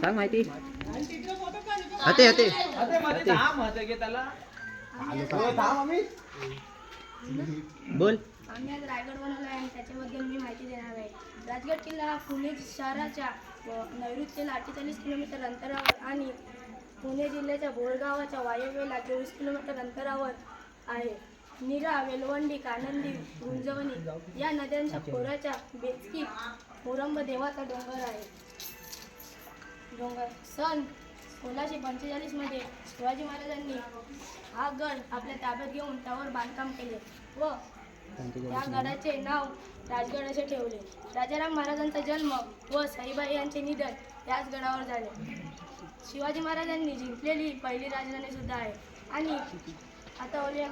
सांग माहिती. हते हते. हो, बोल. आम्ही आज रायगड बनवला आहे आणि त्याच्याबद्दल मी माहिती देणार आहे. राजगड किल्ला हा पुणे शहराच्या नैऋत्येला अठ्ठेचाळीस किलोमीटर अंतरावर आणि पुणे जिल्ह्याच्या बोरगावाच्या वायव्येला चोवीस किलोमीटर अंतरावर आहे. नीरा वेलवंडी कानंदी गुंजवणी या नद्यांच्या खोऱ्याच्या बेचकी मोरंब देवाचा डोंगर आहे. डोंगर. सन सोळाशे पंचेचाळीसमध्ये शिवाजी महाराजांनी हा गड आपल्या ताब्यात घेऊन त्यावर बांधकाम केले व या गडाचे नाव राजगड असे ठेवले. राजाराम महाराजांचा जन्म व साईबाई यांचे निधन याच गडावर झाले. शिवाजी महाराजांनी जिंकलेली पहिली राजधानी सुद्धा आहे. आणि आता वळूया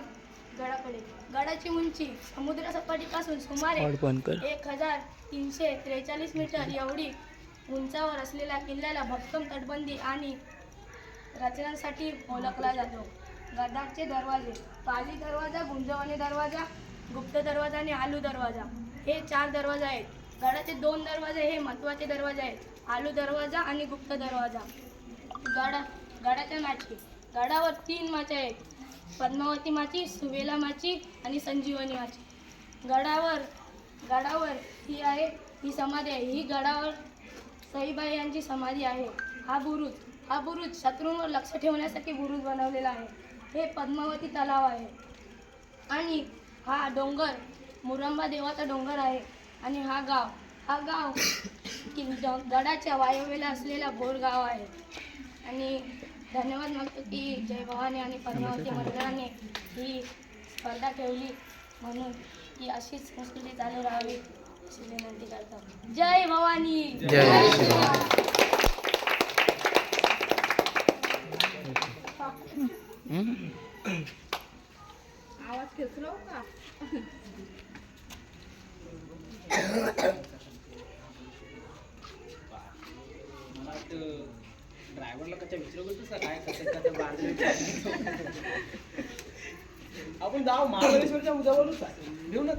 गडाकडे. गडाची उंची समुद्र सपाटीपासून सुमारे एक हजार तीनशे त्रेचाळीस मीटर एवढी उंचावर असलेल्या किल्ल्याला भक्कम तटबंदी आणि रचनांसाठी ओळखला जातो. गडाचे दरवाजे पाली दरवाजा गुंजवणी दरवाजा गुप्त दरवाजा आणि आलू दरवाजा. हे चार दरवाजे आहेत. गडाचे दोन दरवाजे हे महत्त्वाचे दरवाजे आहेत. आलू दरवाजा आणि गुप्त दरवाजा. गडा गडाच्या माची. गडावर तीन माच्या आहेत. पद्मावती माची सुवेला माची आणि संजीवनी माची. गडावर गडावर ही आहे ही समाधी आहे. ही गडावर सईबाई यांची समाधी आहे. हा बुरुज हा बुरुज शत्रूंवर लक्ष ठेवण्यासाठी बुरुज बनवलेला आहे. हे पद्मावती तलाव आहे. आणि हा डोंगर मुरंबा देवाचा डोंगर आहे. आणि हा गाव हा गाव कि ड- गडाच्या वायव्येला असलेला बोर गाव आहे. आणि धन्यवाद मागतो की जय भवानी आणि पद्मावती मंडळाने ही स्पर्धा ठेवली म्हणून की अशीच संस्कृती चालू राहावी. जय भवानी. जय आवाज खेचलो का ड्रायव्हरला कशा विचारू बोलतोस का काय कसं आपण जाऊ महाबळेश्वरच्या उद्या बोलू का घेऊ ना